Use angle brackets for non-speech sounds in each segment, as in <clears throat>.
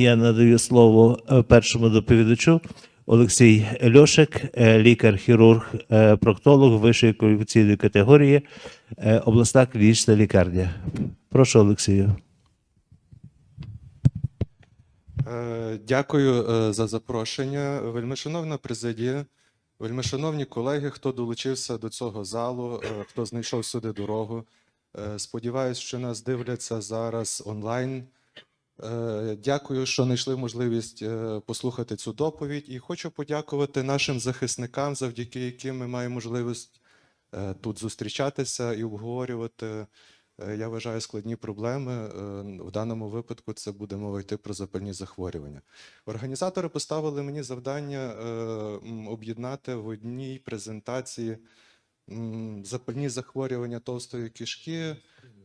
Я надаю слово е, першому доповідачу Олексій Льошик, е, лікар-хірург, е, проктолог вищої кваліфікаційної категорії, обласна клінічна лікарня. Прошу, Олексію. Дякую за запрошення. Вельмишановна президія, вельмишановні колеги, хто долучився до цього залу, хто знайшов сюди дорогу. Сподіваюсь, що нас дивляться зараз онлайн. Е, Дякую, що знайшли можливість е, послухати цю доповідь. І хочу подякувати нашим захисникам, завдяки яким ми маємо можливість е, тут зустрічатися і обговорювати. Я вважаю складні проблеми. В даному випадку це буде мова йти про запальні захворювання. Організатори поставили мені завдання об'єднати в одній презентації запальні захворювання товстої кишки.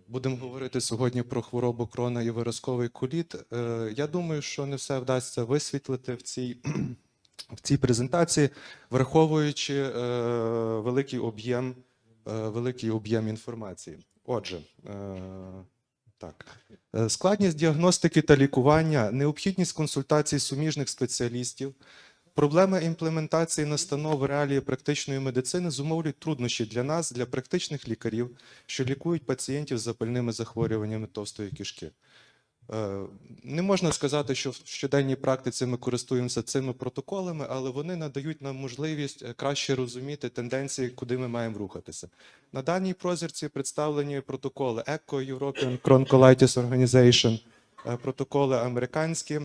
Будемо говорити сьогодні про хворобу крона і виразковий коліт. Е, Я думаю, що не все вдасться висвітлити в цій, в цій презентації, враховуючи е, великий об'єм е, великий об'єм інформації. Отже, так. Складність діагностики та лікування, необхідність консультацій суміжних спеціалістів, проблеми імплементації настанов реалії практичної медицини зумовлюють труднощі для нас, для практичних лікарів, що лікують пацієнтів з запальними захворюваннями товстої кишки. Е, Не можна сказати, що в щоденній практиці ми користуємося цими протоколами, але вони надають нам можливість е, краще розуміти тенденції, куди ми маємо рухатися. На даній прозірці представлені протоколи ECO European Bronchiolitis Organization, е, протоколи американські.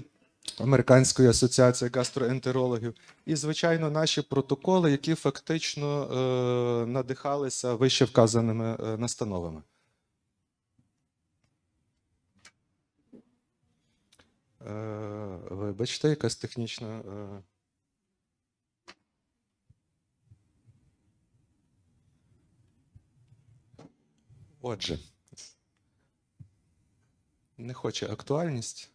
Американської асоціації гастроентерологів, і, звичайно, наші протоколи, які фактично е, надихалися вище вказаними е, настановами. Е, вибачте, якась технічна. Е... Отже, не хоче актуальність.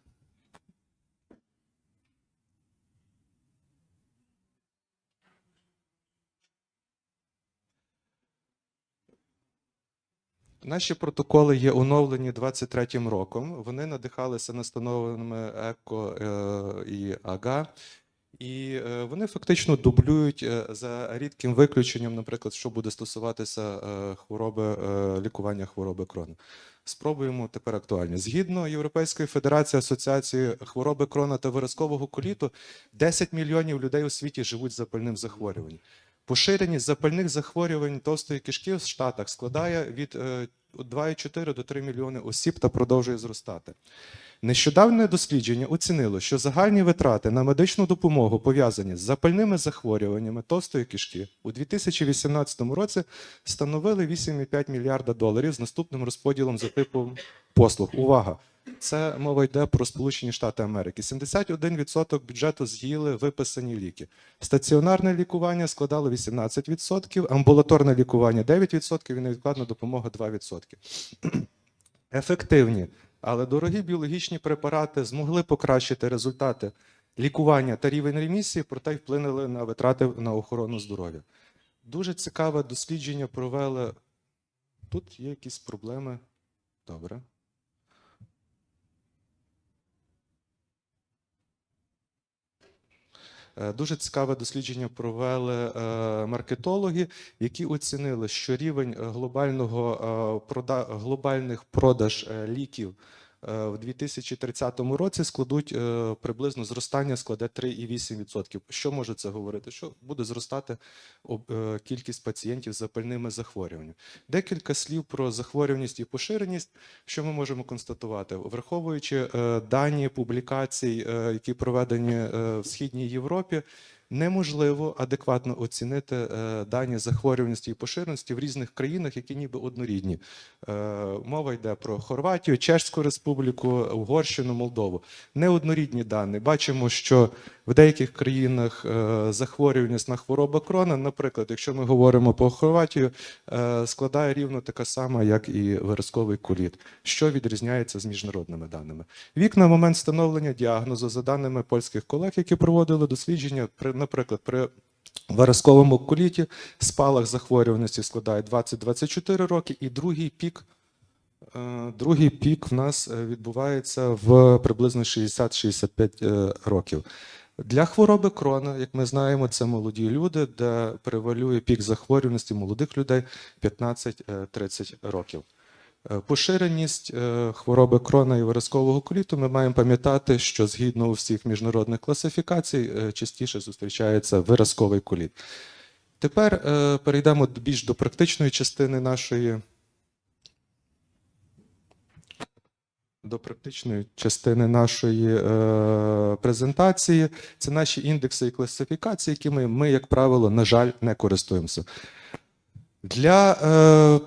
Наші протоколи є оновлені 23-м роком. Вони надихалися настановленими ЕКО е, і АГА. І е, вони фактично дублюють е, за рідким виключенням, наприклад, що буде стосуватися хвороби лікування хвороби крона. Спробуємо тепер актуально. Згідно Європейської федерації асоціації хвороби крона та виразкового коліту, 10 мільйонів людей у світі живуть з запальним захворюванням. Поширеність запальних захворювань товстої кишки в Штатах складає від е, 2,4 до 3 мільйони осіб та продовжує зростати. Нещодавне дослідження оцінило, що загальні витрати на медичну допомогу, пов'язані з запальними захворюваннями товстої кишки, у 2018 році становили 8,5 мільярда доларів з наступним розподілом за типом послуг. Увага! Це мова йде про Сполучені Штати Америки. 71% бюджету з'їли виписані ліки. Стаціонарне лікування складало 18%, амбулаторне лікування 9% і невідкладна допомога 2%. <clears throat> Ефективні, але дорогі біологічні препарати змогли покращити результати лікування та рівень ремісії, проте й вплинули на витрати на охорону здоров'я. Дуже цікаве дослідження провели. Тут є якісь проблеми. Добре. Дуже цікаве дослідження провели е, маркетологи, які оцінили, що рівень е, глобального е, глобальних продаж е, ліків е, в 2030 році складуть е, приблизно зростання складе 3,8%. Що може це говорити? Що буде зростати е, кількість пацієнтів з запальними захворюваннями? Декілька слів про захворюваність і поширеність. Що ми можемо констатувати? Враховуючи е, дані публікацій, е, які проведені е, в Східній Європі, неможливо адекватно оцінити е, дані захворюваності і поширеності в різних країнах, які ніби однорідні. Е, Мова йде про Хорватію, Чеську Республіку, Угорщину, Молдову. Неоднорідні дані. Бачимо, що в деяких країнах е, захворюваність на хворобу крона, наприклад, якщо ми говоримо про Хорватію, е, складає рівно така сама, як і виразковий коліт, що відрізняється з міжнародними даними. Вік на момент встановлення діагнозу, за даними польських колег, які проводили дослідження, при, наприклад, при виразковому коліті спалах захворюваності складає 20-24 роки, і другий пік Е, Другий пік в нас відбувається в приблизно 60-65 е, років. Для хвороби крона, як ми знаємо, це молоді люди, де превалює пік захворюваності молодих людей 15-30 років. Е, Поширеність е, хвороби крона і виразкового коліту ми маємо пам'ятати, що згідно усіх міжнародних класифікацій е, частіше зустрічається виразковий коліт. Тепер перейдемо більш до практичної частини нашої. До практичної частини нашої е, презентації це наші індекси і класифікації, якими ми, як правило, на жаль, не користуємося. Для е,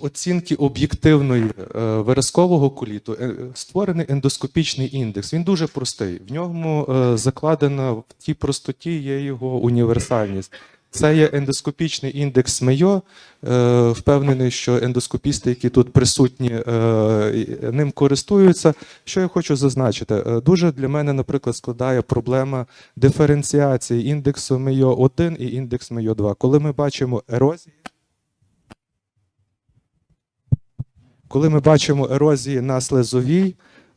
оцінки об'єктивної е, виразкового коліту е, створений ендоскопічний індекс. Він дуже простий. В ньому е, закладена в тій простоті є його універсальність. Це є ендоскопічний індекс МЕЙО. Е, Впевнений, що ендоскопісти, які тут присутні, е, ним користуються. Що я хочу зазначити? Е, Дуже для мене, наприклад, складає проблема диференціації індексу МЕЙО 1 і індекс МЕЙО 2. Коли ми бачимо ерозії, коли ми бачимо ерозії на слезовій,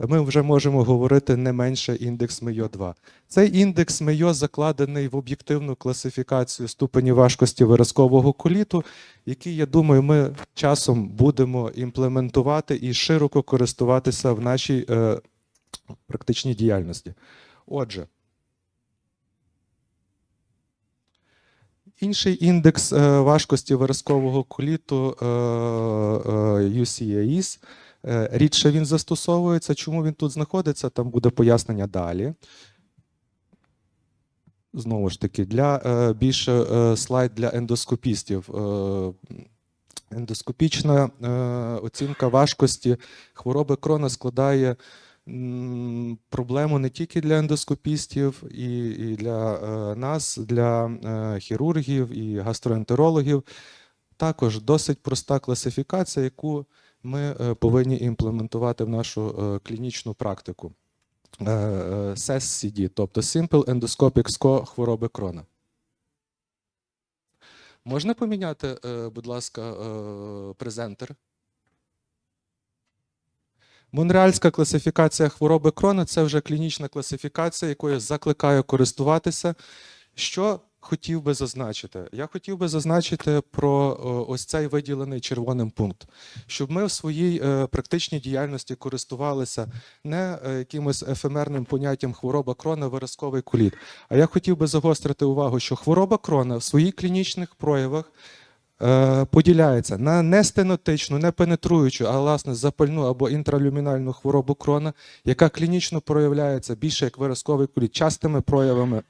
ми вже можемо говорити не менше індекс МЕЙО 2. Цей індекс МЕЙО закладений в об'єктивну класифікацію ступені важкості виразкового коліту, який, я думаю, ми часом будемо імплементувати і широко користуватися в нашій е, практичній діяльності. Отже, Інший індекс е, важкості виразкового коліту е, е, UCAIS. Е, Рідше він застосовується. Чому він тут знаходиться? Там буде пояснення далі. Знову ж таки, для е, більше е, слайд для ендоскопістів. Ендоскопічна оцінка важкості хвороби крона складає проблему не тільки для ендоскопістів, і, і для нас, для хірургів і гастроентерологів. Також досить проста класифікація, яку ми е, повинні імплементувати в нашу е, клінічну практику. Е, е, SESCD, тобто Simple Endoscopic Score хвороби крона. Можна поміняти, будь ласка, презентер? Монреальська класифікація хвороби крона це вже клінічна класифікація, якою закликаю користуватися. Що хотів би зазначити? Я хотів би зазначити про е, ось цей виділений червоним пункт, щоб ми в своїй е, практичній діяльності користувалися не е, якимось ефемерним поняттям хвороба крона, виразковий коліт. А я хотів би загострити увагу, що хвороба крона в своїх клінічних проявах поділяється на нестенотичну, не пенетруючу, а власне запальну або інтралюмінальну хворобу крона, яка клінічно проявляється більше як виразковий коліт, частими проявами.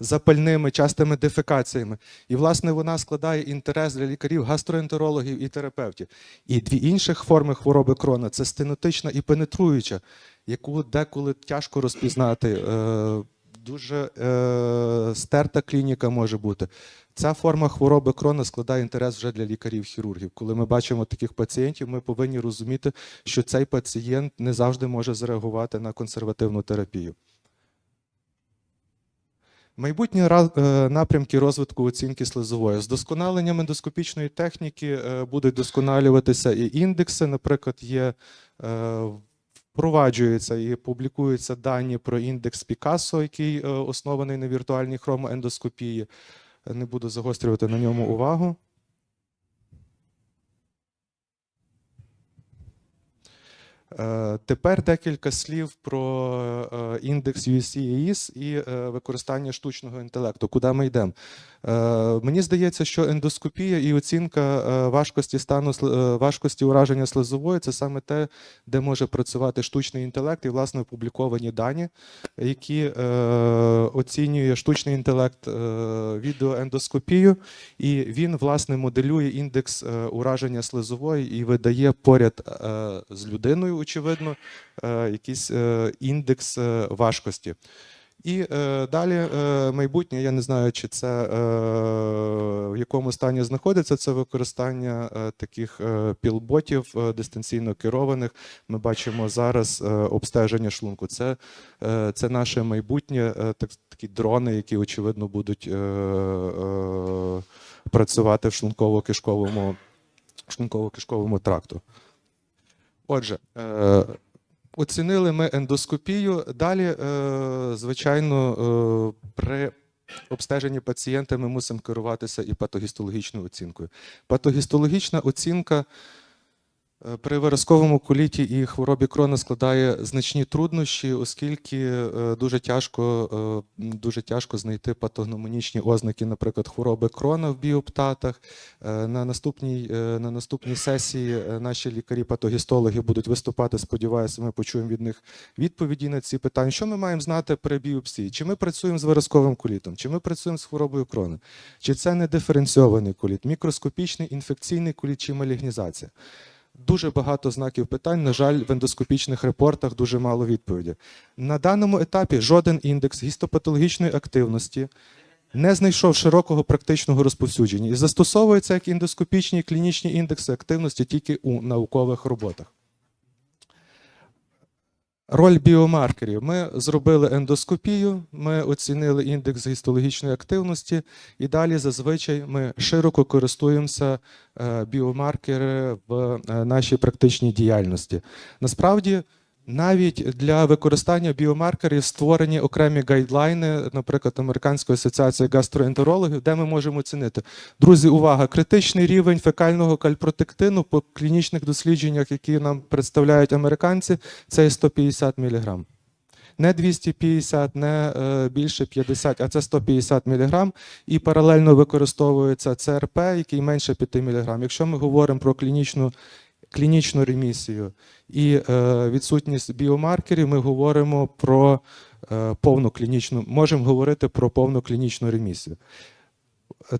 Запальними частими дефекаціями, і власне вона складає інтерес для лікарів, гастроентерологів і терапевтів. І дві інших форми хвороби крона це стенотична і пенетруюча, яку деколи тяжко розпізнати. Е, Дуже е, стерта клініка може бути. Ця форма хвороби крона складає інтерес вже для лікарів-хірургів. Коли ми бачимо таких пацієнтів, ми повинні розуміти, що цей пацієнт не завжди може зреагувати на консервативну терапію. Майбутні е, напрямки розвитку оцінки слизової. З досконаленням ендоскопічної техніки е, будуть досконалюватися і індекси. Наприклад, є е, впроваджуються і публікуються дані про індекс Пікассо, який оснований на віртуальній хромоендоскопії. Не буду загострювати на ньому увагу. Тепер декілька слів про е, індекс UCAIS і е, використання штучного інтелекту. Куди ми йдемо? Е, Мені здається, що ендоскопія і оцінка е, важкості стану е, важкості ураження слизової це саме те, де може працювати штучний інтелект, і власне опубліковані дані, які е, оцінює штучний інтелект е, відеоендоскопію, і він власне моделює індекс е, ураження слизової і видає поряд е, з людиною, очевидно, е, якийсь е, індекс е, важкості. І е, далі е, майбутнє, я не знаю, чи це е, в якому стані знаходиться це використання е, таких е, пілботів е, дистанційно керованих. Ми бачимо зараз е, обстеження шлунку. Це, е, це наше майбутнє, е, так, такі дрони, які очевидно будуть е, е, працювати в шлунково-кишковому шлунково-кишковому тракту. Отже, е, оцінили ми ендоскопію. Далі, е, звичайно, е, при обстеженні пацієнта ми мусимо керуватися і патогістологічною оцінкою. Патогістологічна оцінка при виразковому коліті і хворобі крона складає значні труднощі, оскільки е, дуже тяжко, е, дуже тяжко знайти патогномонічні ознаки, наприклад, хвороби крона в біоптатах. Е, На наступній, е, на наступній сесії е, наші лікарі-патогістологи будуть виступати. Сподіваюся, ми почуємо від них відповіді на ці питання. Що ми маємо знати при біопсії? Чи ми працюємо з виразковим колітом, чи ми працюємо з хворобою крона, чи це не диференційований коліт, мікроскопічний інфекційний коліт чи малігнізація? Дуже багато знаків питань. На жаль, в ендоскопічних репортах дуже мало відповіді. На даному етапі жоден індекс гістопатологічної активності не знайшов широкого практичного розповсюдження і застосовується як індоскопічні клінічні індекси активності тільки у наукових роботах. Роль біомаркерів. Ми зробили ендоскопію, ми оцінили індекс гістологічної активності, і далі зазвичай ми широко користуємося біомаркерами біомаркери в е, нашій практичній діяльності. Насправді, навіть для використання біомаркерів створені окремі гайдлайни, наприклад, Американської асоціації гастроентерологів, де ми можемо оцінити. Друзі, увага! Критичний рівень фекального кальпротектину по клінічних дослідженнях, які нам представляють американці, це 150 мг. Не 250, не е, більше 50, а це 150 мг. І паралельно використовується ЦРП, який менше 5 мг. Якщо ми говоримо про клінічну, клінічну ремісію і е, відсутність біомаркерів, ми говоримо про е, повну клінічну, можемо говорити про повну клінічну ремісію.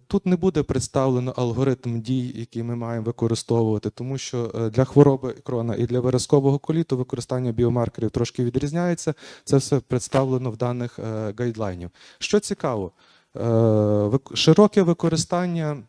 Тут не буде представлено алгоритм дій, який ми маємо використовувати, тому що е, для хвороби крона і для виразкового коліту використання біомаркерів трошки відрізняється. Це все представлено в даних гайдлайнів. Що цікаво, широке використання.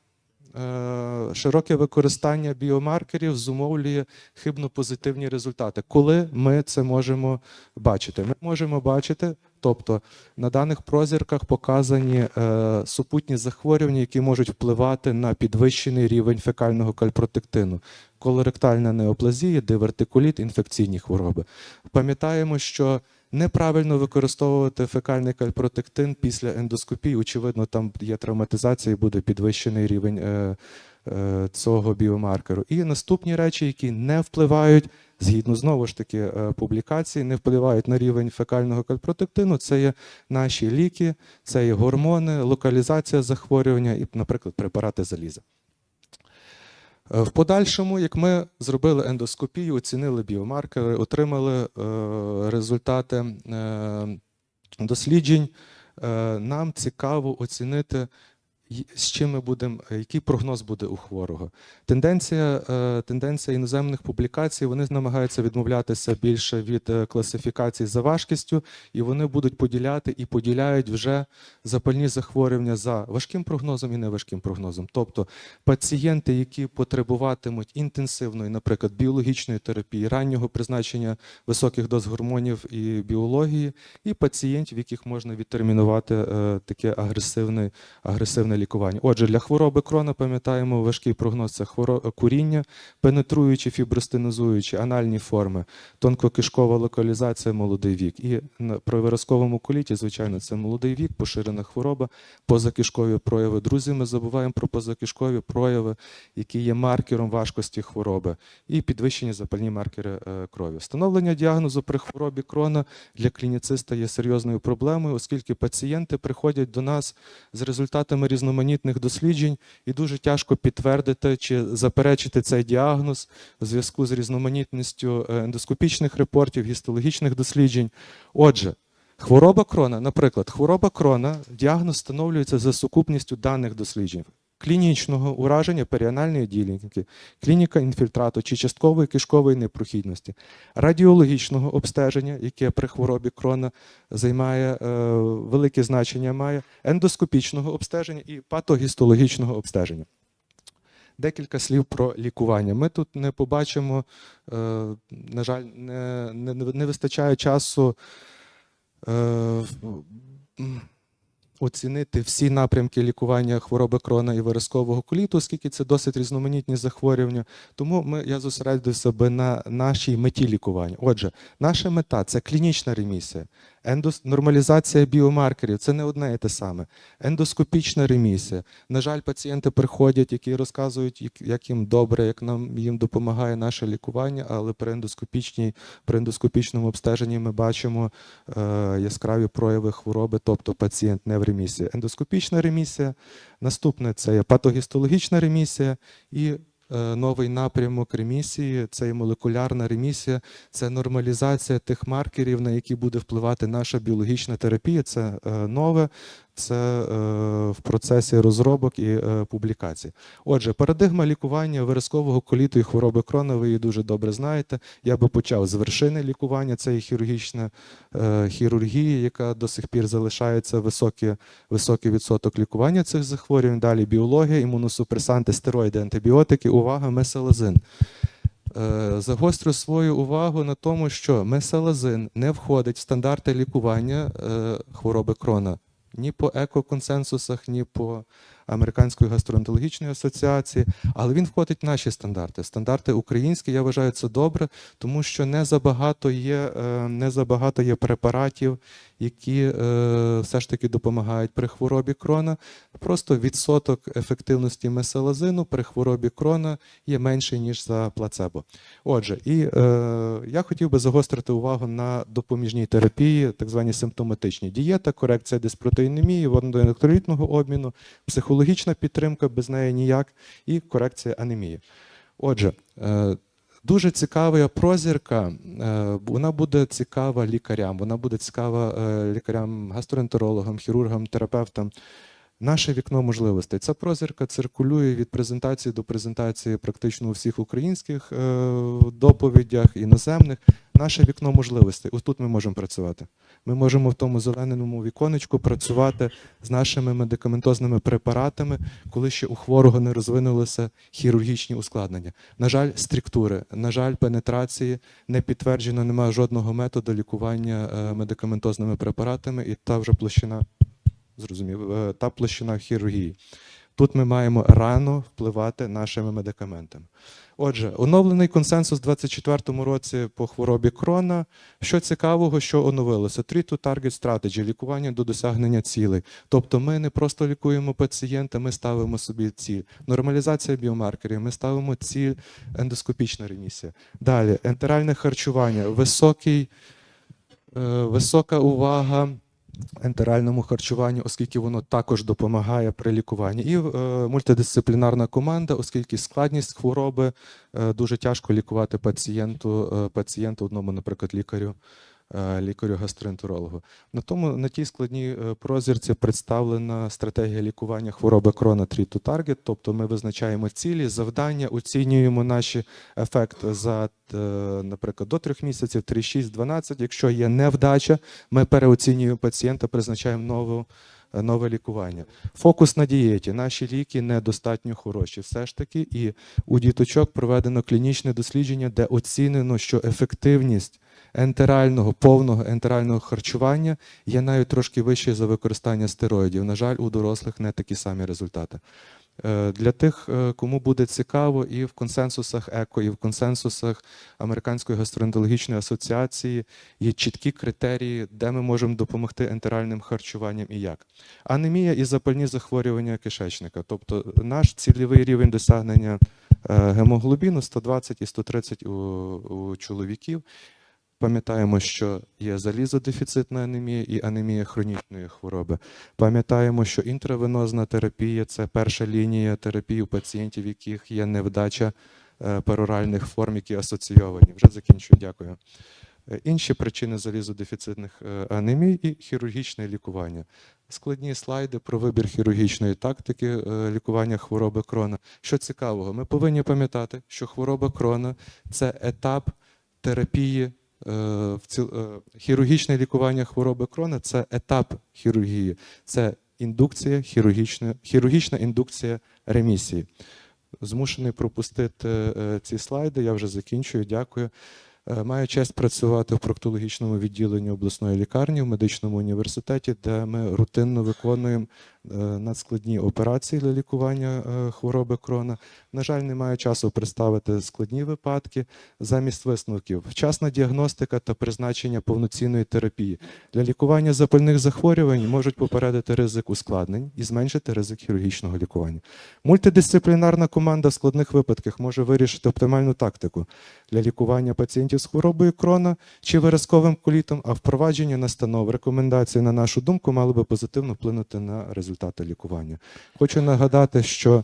Е, Широке використання біомаркерів зумовлює хибно-позитивні результати. Коли ми це можемо бачити? Ми можемо бачити, тобто на даних прозірках показані е, супутні захворювання, які можуть впливати на підвищений рівень фекального кальпротектину, колоректальна неоплазія, дивертикуліт, інфекційні хвороби. Пам'ятаємо, що неправильно використовувати фекальний кальпротектин після ендоскопії. Очевидно, там є травматизація і буде підвищений рівень е, е, цього біомаркеру. І наступні речі, які не впливають згідно знову ж таки е, публікацій, не впливають на рівень фекального кальпротектину. Це є наші ліки, це є гормони, локалізація захворювання і, наприклад, препарати заліза. Е, В подальшому, як ми зробили ендоскопію, оцінили біомаркери, отримали е, результати е, досліджень, нам цікаво оцінити, з чим ми будемо, який прогноз буде у хворого. Тенденція, е, тенденція іноземних публікацій, вони намагаються відмовлятися більше від е, класифікацій за важкістю, і вони будуть поділяти і поділяють вже запальні захворювання за важким прогнозом і неважким прогнозом. Тобто пацієнти, які потребуватимуть інтенсивної, наприклад, біологічної терапії, раннього призначення високих доз гормонів і біології, і пацієнтів, яких можна відтермінувати е, таке агресивне, агресивне лікування. Отже, для хвороби крона пам'ятаємо важкий прогноз це куріння, пенетруючі, фібростенозуючі, анальні форми, тонкокишкова локалізація, молодий вік. І на виразковому коліті, звичайно, це молодий вік, поширена хвороба, позакишкові прояви. Друзі, ми забуваємо про позакишкові прояви, які є маркером важкості хвороби, і підвищені запальні маркери е, крові. Встановлення діагнозу при хворобі крона для клініциста є серйозною проблемою, оскільки пацієнти приходять до нас з результатами різноманітних досліджень, і дуже тяжко підтвердити чи заперечити цей діагноз у зв'язку з різноманітністю е, ендоскопічних репортів, гістологічних досліджень. Отже, хвороба крона, наприклад, хвороба крона, діагноз встановлюється за сукупністю даних досліджень. Клінічного ураження періанальної ділянки, клініка інфільтрату чи часткової кишкової непрохідності, радіологічного обстеження, яке при хворобі крона займає е, велике значення, має ендоскопічного обстеження і патогістологічного обстеження. Декілька слів про лікування. Ми тут не побачимо, е, на жаль, не, не, не вистачає часу. Е, оцінити всі напрямки лікування хвороби крона і виразкового коліту, оскільки це досить різноманітні захворювання. Тому ми, я зосередився би на нашій меті лікування. Отже, наша мета це клінічна ремісія, ендос... нормалізація біомаркерів це не одне і те саме, ендоскопічна ремісія. На жаль, пацієнти приходять, які розказують, як- їм добре, як нам їм допомагає наше лікування, але при ендоскопічній, при ендоскопічному обстеженні ми бачимо е, яскраві прояви хвороби, тобто пацієнт не в ремісії. Ендоскопічна ремісія. Наступне це є патогістологічна ремісія і новий напрямок ремісії це і молекулярна ремісія, це нормалізація тих маркерів, на які буде впливати наша біологічна терапія. Це е, нове, це е, в процесі розробок і е, публікацій. Отже, парадигма лікування виразкового коліту і хвороби крона, ви її дуже добре знаєте. Я би почав з вершини лікування, це є хірургічна е, хірургія, яка до сих пір залишається високий, високий відсоток лікування цих захворювань. Далі біологія, імуносупресанти, стероїди, антибіотики. Увага, месалазин. Е, Загострю свою увагу на тому, що месалазин не входить в стандарти лікування хвороби крона ні по екоконсенсусах, ні по Американської гастроентерологічної асоціації, але він входить в наші стандарти. Стандарти українські, я вважаю, це добре, тому що не забагато є, е, не забагато є препаратів, які е, все ж таки допомагають при хворобі крона. Просто відсоток ефективності месалазину при хворобі крона є менший, ніж за плацебо. Отже, і е, я хотів би загострити увагу на допоміжній терапії, так звані симптоматичні дієта, корекція диспротеїнемії, водноелектролітного обміну, психологічна підтримка, без неї ніяк, і корекція анемії. Отже, е, дуже цікава прозірка, е, вона буде цікава лікарям, вона буде цікава е, лікарям, гастроентерологам, хірургам, терапевтам. Наше вікно можливостей. Ця прозірка циркулює від презентації до презентації практично у всіх українських е, доповідях, іноземних. Наше вікно можливостей. Ось тут ми можемо працювати. Ми можемо в тому зеленому віконечку працювати з нашими медикаментозними препаратами, коли ще у хворого не розвинулися хірургічні ускладнення. На жаль, стріктури, на жаль, пенетрації не підтверджено, немає жодного методу лікування е, медикаментозними препаратами, і та вже площина зрозумів, е, та площина хірургії. Тут ми маємо рано впливати нашими медикаментами. Отже, оновлений консенсус у 2024 році по хворобі крона. Що цікавого, що оновилося? Treat to Target Strategy – лікування до досягнення цілей. Тобто ми не просто лікуємо пацієнта, ми ставимо собі ціль. Нормалізація біомаркерів, ми ставимо ціль ендоскопічна ремісія. Далі, ентеральне харчування, високий, е, висока увага ентеральному харчуванню, оскільки воно також допомагає при лікуванні. І е, мультидисциплінарна команда, оскільки складність хвороби е, дуже тяжко лікувати пацієнту, е, пацієнту одному, наприклад, лікарю. Е, Лікарю-гастроентерологу. На тому на тій складній е, прозірці представлена стратегія лікування хвороби крона Treat to Target, тобто ми визначаємо цілі, завдання, оцінюємо наші ефекти за, е, наприклад, до трьох місяців, 3, 6, 12. Якщо є невдача, ми переоцінюємо пацієнта, призначаємо нову. Нове лікування. Фокус на дієті. Наші ліки недостатньо хороші. Все ж таки, і у діточок проведено клінічне дослідження, де оцінено, що ефективність ентерального, повного ентерального харчування є навіть трошки вищою за використання стероїдів. На жаль, у дорослих не такі самі результати. Е, Для тих, е, кому буде цікаво, і в консенсусах ЕКО, і в консенсусах Американської гастроентерологічної асоціації є чіткі критерії, де ми можемо допомогти ентеральним харчуванням і як. Анемія і запальні захворювання кишечника. Тобто наш цільовий рівень досягнення е, гемоглобіну 120 і 130 у, у чоловіків. Пам'ятаємо, що є залізодефіцитна анемія і анемія хронічної хвороби. Пам'ятаємо, що інтравенозна терапія це перша лінія терапії у пацієнтів, в яких є невдача е, пероральних форм, які асоційовані. Вже закінчую, дякую. Е, Інші причини залізодефіцитних е, анемій і хірургічне лікування. Складні слайди про вибір хірургічної тактики лікування хвороби крона. Що цікавого, ми повинні пам'ятати, що хвороба крона це етап терапії. Е, е, Хірургічне лікування хвороби крона це етап хірургії, це індукція, хірургічна, хірургічна індукція ремісії. Змушений пропустити е, ці слайди, я вже закінчую, дякую. Маю честь працювати в проктологічному відділенні обласної лікарні в медичному університеті, де ми рутинно виконуємо надскладні операції для лікування е, хвороби крона. На жаль, не маю часу представити складні випадки замість висновків. Вчасна діагностика та призначення повноцінної терапії для лікування запальних захворювань можуть попередити ризик ускладнень і зменшити ризик хірургічного лікування. Мультидисциплінарна команда в складних випадках може вирішити оптимальну тактику для лікування пацієнтів з хворобою крона чи виразковим колітом, а впровадження настанов, рекомендацій, на нашу думку, мали би позитивно вплинути на результати лікування. Хочу нагадати, що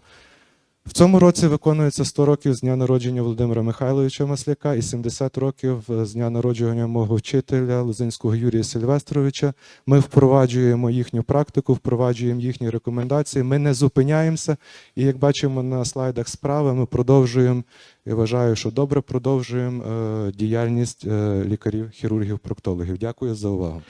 в цьому році виконується 100 років з дня народження Володимира Михайловича Масляка і 70 років з дня народження мого вчителя Лозинського Юрія Сильвестровича. Ми впроваджуємо їхню практику, впроваджуємо їхні рекомендації. Ми не зупиняємося. І як бачимо на слайдах справи, ми продовжуємо. Я вважаю, що добре продовжуємо е, діяльність е, лікарів, хірургів, проктологів. Дякую за увагу.